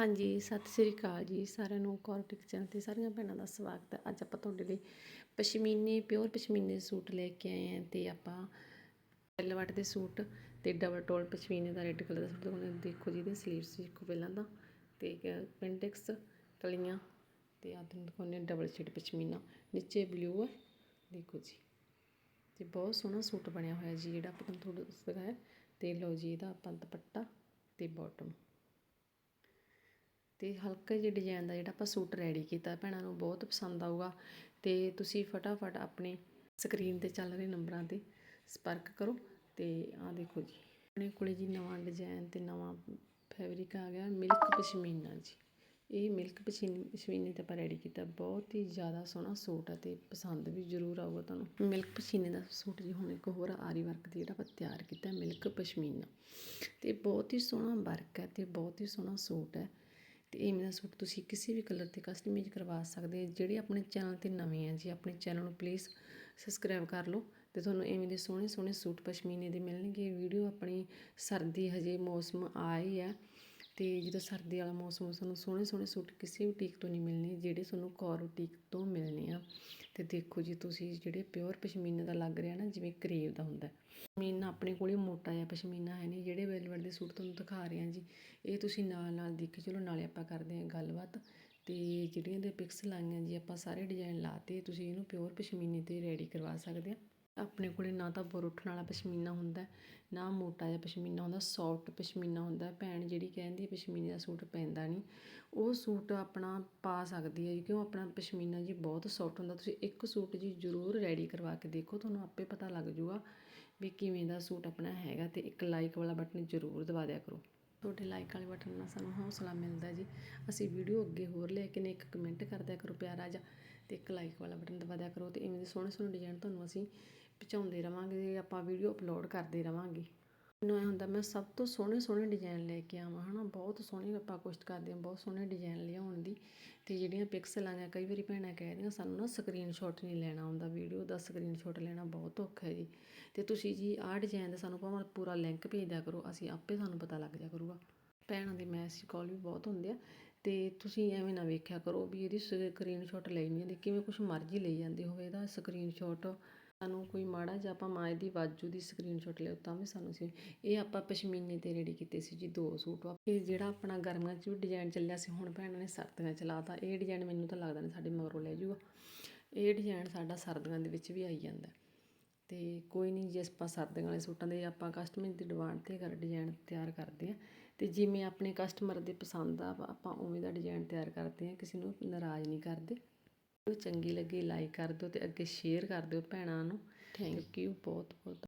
ਹਾਂਜੀ, ਸਤਿ ਸ੍ਰੀ ਅਕਾਲ ਜੀ ਸਾਰਿਆਂ ਨੂੰ ਕੌਰਟਿਕ ਚੈਨਲ ਤੇ ਸਾਰੀਆਂ ਭੈਣਾਂ ਦਾ ਸਵਾਗਤ ਹੈ। ਅੱਜ ਆਪਾਂ ਤੁਹਾਡੇ ਲਈ ਪਸ਼ਮੀਨੇ, ਪਿਓਰ ਪਸ਼ਮੀਨੇ ਸੂਟ ਲੈ ਕੇ ਆਏ ਹਾਂ ਤੇ ਆਪਾਂ ਵਟ ਦੇ ਸੂਟ ਤੇ ਡਬਲ ਟੋਲ ਪਸ਼ਮੀਨੇ ਦਾ ਰੈੱਡ ਕਲਰ ਦਾ ਸੂਟ ਦਿਖਾਉਂਦੇ ਹਾਂ। ਦੇਖੋ ਜੀ, ਇਹਦੇ ਸਲੀਵਸ ਦੇਖੋ ਪਹਿਲਾਂ ਤਾਂ ਤੇ ਪਿੰਡੈਕਸ ਕਲੀਆਂ ਤੇ ਆਹ ਤੁਹਾਨੂੰ ਦਿਖਾਉਂਦੇ ਹਾਂ ਡਬਲ ਸ਼ੇਡ ਪਸ਼ਮੀਨਾ। ਨੀਚੇ ਬਲੂ ਹੈ, ਦੇਖੋ ਜੀ। ਤੇ ਬਹੁਤ ਸੋਹਣਾ ਸੂਟ ਬਣਿਆ ਹੋਇਆ ਜੀ, ਜਿਹੜਾ ਆਪਾਂ ਤੁਹਾਨੂੰ ਥੋੜਾ ਦਿਖਾਇਆ। ਤੇ ਲਓ ਜੀ, ਇਹਦਾ ਆਪਾਂ ਦੁਪੱਟਾ ਤੇ ਬਾਟਮ ਤੇ ਹਲਕੇ ਜਿਹੇ ਡਿਜ਼ਾਈਨ ਦਾ ਜਿਹੜਾ ਆਪਾਂ ਸੂਟ ਰੈਡੀ ਕੀਤਾ, ਭੈਣਾਂ ਨੂੰ ਬਹੁਤ ਪਸੰਦ ਆਊਗਾ। ਤੇ ਤੁਸੀਂ ਫਟਾਫਟ ਆਪਣੇ ਸਕਰੀਨ ਤੇ ਚੱਲ ਰਹੇ ਨੰਬਰਾਂ ਤੇ ਸੰਪਰਕ ਕਰੋ। ਤੇ ਆਹ ਦੇਖੋ ਜੀ, ਆਪਣੇ ਕੋਲੇ ਜੀ ਨਵਾਂ ਡਿਜ਼ਾਈਨ ਤੇ ਨਵਾਂ ਫੈਬਰਿਕ ਆ ਗਿਆ ਮਿਲਕ ਪਸ਼ਮੀਨਾ ਜੀ। ਇਹ ਮਿਲਕ ਪਸ਼ਮੀਨ ਪਸ਼ਮੀਨੇ ਤੇ ਆਪਾਂ ਰੈਡੀ ਕੀਤਾ। ਬਹੁਤ ਹੀ ਜ਼ਿਆਦਾ ਸੋਹਣਾ ਸੂਟ ਹੈ ਤੇ ਪਸੰਦ ਵੀ ਜ਼ਰੂਰ ਆਊਗਾ ਤੁਹਾਨੂੰ। ਮਿਲਕ ਪਸ਼ੀਨੇ ਦਾ ਸੂਟ ਜੀ, ਹੁਣ ਇੱਕ ਹੋਰ ਆਰੀ ਵਰਕ ਦੀ ਜਿਹੜਾ ਆਪਾਂ ਤਿਆਰ ਕੀਤਾ ਮਿਲਕ ਪਸ਼ਮੀਨਾ। ਤੇ ਬਹੁਤ ਹੀ ਸੋਹਣਾ ਵਰਕ ਹੈ ਤੇ ਬਹੁਤ ਹੀ ਸੋਹਣਾ ਸੂਟ ਹੈ। ਅਤੇ ਇਵੇਂ ਦਾ ਸੂਟ ਤੁਸੀਂ ਕਿਸੇ ਵੀ ਕਲਰ ਤੇ ਕਸਟਮਾਈਜ਼ ਕਰਵਾ ਸਕਦੇ ਜਿਹੜੇ ਆਪਣੇ ਚੈਨਲ ਤੇ ਨਵੇਂ ਆ ਜੀ, ਆਪਣੇ ਚੈਨਲ ਨੂੰ ਪਲੀਜ਼ ਸਬਸਕ੍ਰਾਈਬ ਕਰ ਲਓ ਅਤੇ ਤੁਹਾਨੂੰ ਇਵੇਂ ਦੇ ਸੋਹਣੇ ਸੋਹਣੇ ਸੂਟ ਪਸ਼ਮੀਨੇ ਦੇ ਮਿਲਣਗੇ। ਵੀਡੀਓ ਆਪਣੀ ਸਰਦੀ ਹਜੇ ਮੌਸਮ ਆ ਹੀ ਆ। ਅਤੇ ਜਦੋਂ ਸਰਦੀ ਵਾਲਾ ਮੌਸਮ ਹੋ ਤੁਹਾਨੂੰ ਸੋਹਣੇ ਸੋਹਣੇ ਸੂਟ ਕਿਸੇ ਵੀ ਤੋਂ ਨਹੀਂ ਮਿਲਣੇ, ਜਿਹੜੇ ਤੁਹਾਨੂੰ ਕੌਰ ਟੀਕ ਤੋਂ ਮਿਲਣੇ ਆ। ਅਤੇ ਦੇਖੋ ਜੀ ਤੁਸੀਂ ਜਿਹੜੇ ਪਿਓਰ ਪਸ਼ਮੀਨੇ ਦਾ ਲੱਗ ਰਿਹਾ ਨਾ, ਜਿਵੇਂ ਕਰੇਵ ਦਾ ਹੁੰਦਾ। ਪਸ਼ਮੀਨਾ ਆਪਣੇ ਕੋਲ ਹੀ ਮੋਟਾ ਜਿਹਾ ਪਸ਼ਮੀਨਾ ਹੈ ਨਹੀਂ, ਜਿਹੜੇ ਵੈਲਵਟ ਦੇ ਸੂਟ ਤੁਹਾਨੂੰ ਦਿਖਾ ਰਹੇ ਹਾਂ ਜੀ, ਇਹ ਤੁਸੀਂ ਨਾਲ ਨਾਲ ਦੇਖੀ ਚਲੋ ਨਾਲੇ ਆਪਾਂ ਕਰਦੇ ਹਾਂ ਗੱਲਬਾਤ। ਤੇ ਜਿਹੜੀਆਂ ਦੇ ਪਿਕਸ ਲਾਈਆਂ ਜੀ, ਆਪਾਂ ਸਾਰੇ ਡਿਜ਼ਾਈਨ ਲਾਤੇ ਤੁਸੀਂ ਇਹਨੂੰ ਪਿਓਰ ਪਸ਼ਮੀਨੇ ਤੇ ਰੈਡੀ ਕਰਵਾ ਸਕਦੇ ਆ। ਆਪਣੇ ਕੋਲ ਨਾ ਤਾਂ ਬੁਰ ਉੱਠਣ ਵਾਲਾ ਪਸ਼ਮੀਨਾ ਹੁੰਦਾ, ਨਾ ਮੋਟਾ ਜਿਹਾ ਪਸ਼ਮੀਨਾ ਹੁੰਦਾ ਸੋਫਟ ਪਸ਼ਮੀਨਾ ਹੁੰਦਾ। ਭੈਣ ਜਿਹੜੀ ਕਹਿੰਦੀ ਪਸ਼ਮੀਨੇ ਦਾ ਸੂਟ ਪੈਂਦਾ ਨਹੀਂ ਉਹ ਸੂਟ ਆਪਣਾ ਪਾ ਸਕਦੀ ਹੈ ਕਿਉਂ? ਆਪਣਾ ਪਸ਼ਮੀਨਾ ਜੀ ਬਹੁਤ ਸੋਫਟ ਹੁੰਦਾ। ਤੁਸੀਂ ਇੱਕ ਸੂਟ ਜੀ ਜ਼ਰੂਰ ਰੈਡੀ ਕਰਵਾ ਕੇ ਦੇਖੋ, ਤੁਹਾਨੂੰ ਆਪੇ ਪਤਾ ਲੱਗ ਜੂਗਾ ਵੀ ਕਿਵੇਂ ਦਾ ਸੂਟ ਆਪਣਾ ਹੈਗਾ ਅਤੇ ਇੱਕ ਲਾਈਕ ਵਾਲਾ ਬਟਨ ਜ਼ਰੂਰ ਦਬਾ ਦਿਆ ਕਰੋ। ਤੁਹਾਡੇ ਲਾਈਕ ਵਾਲੇ ਬਟਨ ਨਾਲ ਸਾਨੂੰ ਹੌਸਲਾ ਮਿਲਦਾ ਜੀ। ਅਸੀਂ ਵੀਡੀਓ ਅੱਗੇ ਹੋਰ ਲੈ ਕੇ ਨੇ, ਇੱਕ ਕਮੈਂਟ ਕਰ ਦਿਆ ਕਰੋ ਪਿਆਰਾ ਜਿਹਾ ਤੇ ਇੱਕ ਲਾਈਕ ਵਾਲਾ ਬਟਨ ਦਬਾ ਦਿਆ ਕਰੋ ਤੇ ਇਵੇਂ ਦੇ ਸੋਹਣੇ ਸੋਹਣੇ ਡਿਜ਼ਾਈਨ ਤੁਹਾਨੂੰ ਅਸੀਂ ਪਹੁੰਚਾਉਂਦੇ ਰਵਾਂਗੇ, ਆਪਾਂ ਵੀਡੀਓ ਅਪਲੋਡ ਕਰਦੇ ਰਵਾਂਗੇ। ਮੈਨੂੰ ਇਹ ਹੁੰਦਾ, ਮੈਂ ਸਭ ਤੋਂ ਸੋਹਣੇ ਸੋਹਣੇ ਡਿਜ਼ਾਈਨ ਲੈ ਕੇ ਆਵਾਂ ਹੈ ਨਾ ਬਹੁਤ ਸੋਹਣੇ ਆਪਾਂ ਕੋਸ਼ਿਸ਼ ਕਰਦੇ ਹਾਂ, ਬਹੁਤ ਸੋਹਣੇ ਡਿਜ਼ਾਈਨ ਲਿਆਉਣ ਦੀ। ਅਤੇ ਜਿਹੜੀਆਂ ਪਿਕਸਲ ਆਈਆਂ ਕਈ ਵਾਰੀ ਭੈਣਾਂ ਕਹਿੰਦੀਆਂ ਸਾਨੂੰ ਨਾ ਸਕਰੀਨਸ਼ਾਟ ਨਹੀਂ ਲੈਣਾ ਆਉਂਦਾ ਵੀਡੀਓ ਦਾ ਸਕਰੀਨਸ਼ਾਟ ਲੈਣਾ ਬਹੁਤ ਔਖਾ ਹੈ ਜੀ। ਅਤੇ ਤੁਸੀਂ ਜੀ ਆਹ ਡਿਜ਼ਾਈਨ ਦਾ ਸਾਨੂੰ ਭਾਵੇਂ ਪੂਰਾ ਲਿੰਕ ਭੇਜ ਦਿਆ ਕਰੋ, ਅਸੀਂ ਆਪੇ ਸਾਨੂੰ ਪਤਾ ਲੱਗ ਜਾ ਕਰੂਗਾ। ਭੈਣਾਂ ਦੇ ਮੈਸੇਜ ਕਾਲ ਵੀ ਬਹੁਤ ਹੁੰਦੇ ਆ। ਤੇ ਤੁਸੀਂ ਐਵੇਂ ਨਾ ਵੇਖਿਆ ਕਰੋ ਵੀ ਇਹਦੀ ਸਕਰੀਨਸ਼ਾਟ ਲਈ ਨਹੀਂ ਜਾਂਦੀ ਕਿਵੇਂ ਕੁਝ ਮਰਜ਼ੀ ਲਈ ਜਾਂਦੇ ਹੋਵੇ, ਇਹਦਾ ਸਕਰੀਨਸ਼ਾਟ ਸਾਨੂੰ ਕੋਈ ਮਾੜਾ ਜਿਹਾ ਆਪਾਂ ਮਾਂ ਦੀ ਬਾਜੂ ਦੀ ਸਕਰੀਨਸ਼ਾਟ ਲਿਓ ਤਾਂ ਵੀ ਸਾਨੂੰ ਸੀ। ਇਹ ਆਪਾਂ ਪਸ਼ਮੀਨੇ ਤੇ ਰੈਡੀ ਕੀਤੇ ਸੀ ਜੀ, ਦੋ ਸੂਟ। ਇਹ ਜਿਹੜਾ ਆਪਣਾ ਗਰਮੀਆਂ 'ਚ ਵੀ ਡਿਜ਼ਾਈਨ ਚੱਲਿਆ ਸੀ, ਹੁਣ ਭੈਣਾਂ ਨੇ ਸਰਦੀਆਂ 'ਚ ਲਾਤਾ। ਇਹ ਡਿਜ਼ਾਈਨ ਮੈਨੂੰ ਤਾਂ ਲੱਗਦਾ ਨਹੀਂ ਸਾਡੇ ਮਗਰੋਂ ਲੈ ਜੂਗਾ। ਇਹ ਡਿਜ਼ਾਈਨ ਸਾਡਾ ਸਰਦੀਆਂ ਦੇ ਵਿੱਚ ਵੀ ਆਈ ਜਾਂਦਾ। ਤੇ ਕੋਈ ਨਹੀਂ ਜੇ ਆਪਾਂ ਸਰਦੀਆਂ ਵਾਲੇ ਸੂਟਾਂ ਦੇ ਆਪਾਂ ਕਸਟਮਰ ਦੀ ਡਿਮਾਂਡ ਤੇ ਕਰ ਡਿਜ਼ਾਈਨ ਤਿਆਰ ਕਰਦੇ ਆ, ਤੇ ਜਿਵੇਂ ਆਪਣੇ ਕਸਟਮਰ ਦੇ ਪਸੰਦ ਆ, ਆਪਾਂ ਉਵੇਂ ਦਾ ਡਿਜ਼ਾਈਨ ਤਿਆਰ ਕਰਦੇ ਆ, ਕਿਸੇ ਨੂੰ ਨਾਰਾਜ਼ ਨਹੀਂ ਕਰਦੇ। ਚੰਗੀ ਲੱਗੀ ਲਾਈਕ ਕਰ ਦਿਓ ਤੇ ਅੱਗੇ ਸ਼ੇਅਰ ਕਰ ਦਿਓ ਭੈਣਾਂ ਨੂੰ ਥੈਂਕ ਯੂ ਬਹੁਤ ਬਹੁਤ